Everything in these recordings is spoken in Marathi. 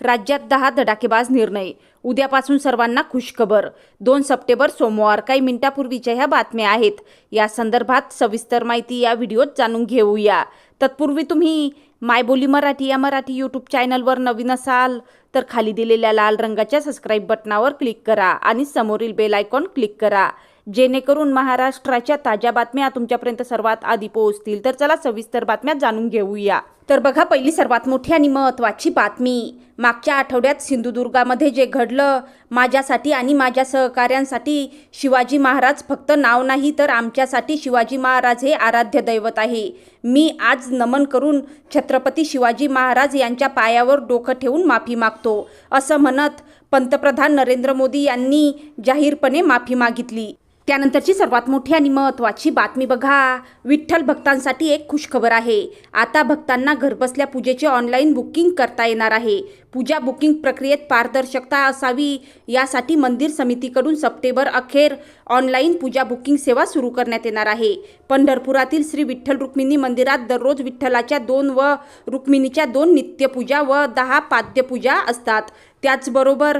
राज्यात दहा धडाकेबाज निर्णय. उद्यापासून सर्वांना खुशखबर. दोन सप्टेंबर सोमवार. काही मिनिटापूर्वीच्या ह्या बातम्या आहेत. या संदर्भात सविस्तर माहिती या व्हिडिओत जाणून घेऊया. तत्पूर्वी तुम्ही मायबोली मराठी या मराठी यूट्यूब चॅनलवर नवीन असाल तर खाली दिलेल्या लाल रंगाच्या सबस्क्राईब बटनावर क्लिक करा आणि समोरील बेल आयकॉन क्लिक करा. जेणेकरून महाराष्ट्राच्या ताज्या बातम्या तुमच्यापर्यंत सर्वात आधी पोहोचतील. तर चला सविस्तर बातम्या जाणून घेऊया. तर बघा पहिली सर्वात मोठी आणि महत्त्वाची बातमी. मागच्या आठवड्यात सिंधुदुर्गामध्ये जे घडलं माझ्यासाठी आणि माझ्या सहकाऱ्यांसाठी शिवाजी महाराज फक्त नाव नाही तर आमच्यासाठी शिवाजी महाराज हे आराध्य दैवत आहे. मी आज नमन करून छत्रपती शिवाजी महाराज यांच्या पायावर डोकं ठेवून माफी मागतो असं म्हणत पंतप्रधान नरेंद्र मोदी यांनी जाहीरपणे माफी मागितली. त्यानंतरची सर्वात मोठी आणि महत्त्वाची बातमी बघा. विठ्ठल भक्तांसाठी एक खुशखबर आहे. आता भक्तांना घरबसल्या पूजेचे ऑनलाईन बुकिंग करता येणार आहे. पूजा बुकिंग प्रक्रियेत पारदर्शकता असावी यासाठी मंदिर समितीकडून सप्टेंबर अखेर ऑनलाईन पूजा बुकिंग सेवा सुरू करण्यात येणार आहे. पंढरपुरातील श्री विठ्ठल रुक्मिणी मंदिरात दररोज विठ्ठलाच्या दोन व रुक्मिणीच्या दोन नित्यपूजा व दहा पाद्यपूजा असतात. त्याचबरोबर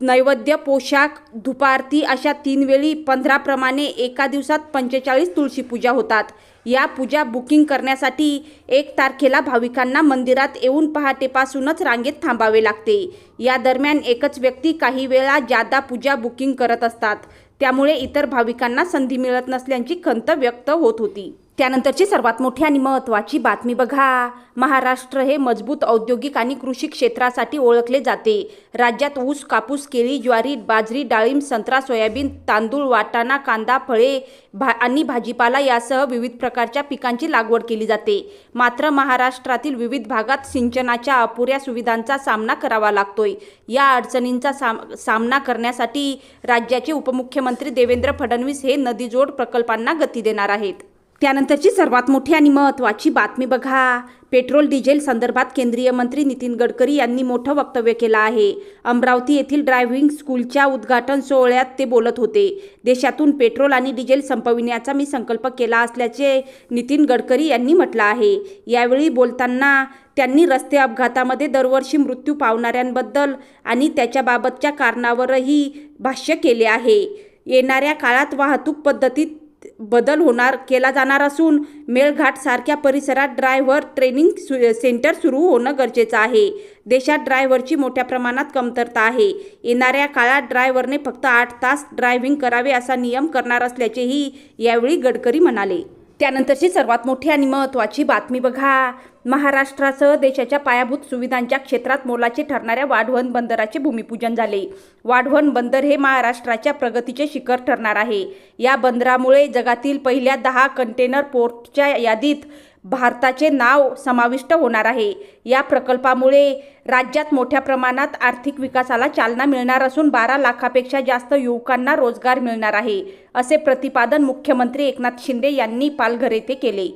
नैवेद्य पोशाख धुपारती अशा तीन वेळी पंधराप्रमाणे एका दिवसात पंचेचाळीस तुळशी पूजा होतात. या पूजा बुकिंग करण्यासाठी एक तारखेला भाविकांना मंदिरात येऊन पहाटेपासूनच रांगेत थांबावे लागते. या दरम्यान एकच व्यक्ती काही वेळा जादा पूजा बुकिंग करत असतात. त्यामुळे इतर भाविकांना संधी मिळत नसल्याची खंत व्यक्त होत होती. त्यानंतरची सर्वात मोठी आणि महत्त्वाची बातमी बघा. महाराष्ट्र हे मजबूत औद्योगिक आणि कृषी क्षेत्रासाठी ओळखले जाते. राज्यात ऊस कापूस केळी ज्वारी बाजरी डाळिंब संत्रा सोयाबीन तांदूळ वाटाणा कांदा फळे भा आणि भाजीपाला यासह विविध प्रकारच्या पिकांची लागवड केली जाते. मात्र महाराष्ट्रातील विविध भागात सिंचनाच्या अपुऱ्या सुविधांचा सामना करावा लागतोय. या अडचणींचा साम सामना करण्यासाठी राज्याचे उपमुख्यमंत्री देवेंद्र फडणवीस हे नदीजोड प्रकल्पांना गती देणार आहेत. त्यानंतरची सर्वात मोठी आणि महत्त्वाची बातमी बघा. पेट्रोल डिझेल संदर्भात केंद्रीय मंत्री नितीन गडकरी यांनी मोठं वक्तव्य केलं आहे. अमरावती येथील ड्रायव्हिंग स्कूलच्या उद्घाटन सोहळ्यात ते बोलत होते. देशातून पेट्रोल आणि डिझेल संपविण्याचा मी संकल्प केला असल्याचे नितीन गडकरी यांनी म्हटलं आहे. यावेळी बोलताना त्यांनी रस्ते अपघातामध्ये दरवर्षी मृत्यू पावणाऱ्यांबद्दल आणि त्याच्याबाबतच्या कारणावरही भाष्य केले आहे. येणाऱ्या काळात वाहतूक पद्धतीत बदल होणार केला जाणार असून मेळघाटसारख्या परिसरात ड्रायव्हर ट्रेनिंग सु सेंटर सुरू होणं गरजेचं आहे. देशात ड्रायव्हरची मोठ्या प्रमाणात कमतरता आहे. येणाऱ्या काळात ड्रायव्हरने फक्त आठ तास ड्रायव्हिंग करावे असा नियम करणार असल्याचेही यावेळी गडकरी म्हणाले. त्यानंतरची सर्वात मोठी आणि महत्त्वाची बातमी बघा. महाराष्ट्रासह देशाच्या पायाभूत सुविधांच्या क्षेत्रात मोलाचे ठरणाऱ्या वाढवण बंदराचे भूमिपूजन झाले. वाढवण बंदर हे महाराष्ट्राच्या प्रगतीचे शिखर ठरणार आहे. या बंदरामुळे जगातील पहिल्या दहा कंटेनर पोर्टच्या यादीत भारताचे नाव समाविष्ट होणार आहे. या प्रकल्पामुळे राज्यात मोठ्या प्रमाणात आर्थिक विकासाला चालना मिळणार असून बारा लाखापेक्षा जास्त युवकांना रोजगार मिळणार आहे असे प्रतिपादन मुख्यमंत्री एकनाथ शिंदे यांनी पालघर येथे केले.